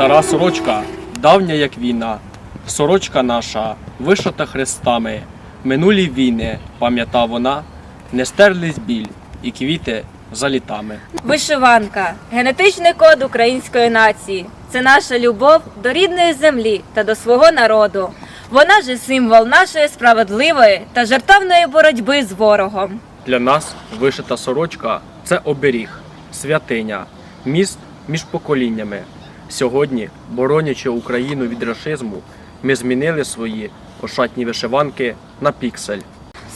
Стара сорочка, давня як війна, сорочка наша, вишита хрестами. Минулі війни, пам'ята вона, не стерлись біль і квіти за літами. Вишиванка генетичний код української нації. Це наша любов до рідної землі та до свого народу. Вона ж символ нашої справедливої та жертовної боротьби з ворогом. Для нас вишита сорочка це оберіг, святиня, міст між поколіннями. Сьогодні, боронячи Україну від рашизму, ми змінили свої ошатні вишиванки на піксель.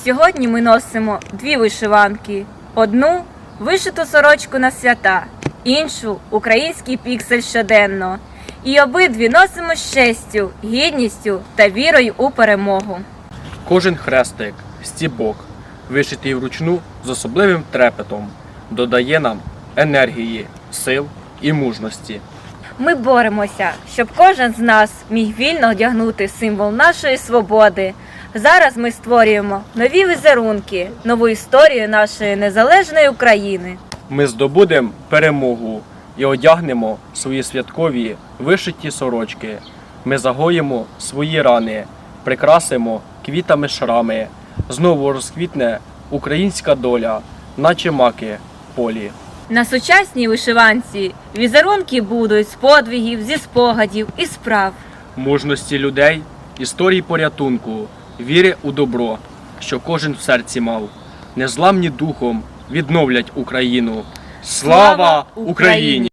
Сьогодні ми носимо дві вишиванки: одну вишиту сорочку на свята, іншу український піксель щоденно. І обидві носимо з честю, гідністю та вірою у перемогу. Кожен хрестик, стібок, вишитий вручну з особливим трепетом, додає нам енергії, сил і мужності. Ми боремося, щоб кожен з нас міг вільно одягнути символ нашої свободи. Зараз ми створюємо нові візерунки, нову історію нашої незалежної України. Ми здобудемо перемогу і одягнемо свої святкові вишиті сорочки. Ми загоїмо свої рани, прикрасимо квітами шрами. Знову розквітне українська доля, наче маки полі. На сучасній вишиванці візерунки будуть з подвигів, зі спогадів і справ. мужності людей, історії порятунку, віри у добро, що кожен в серці мав, незламні духом відновлять Україну. Слава Україні!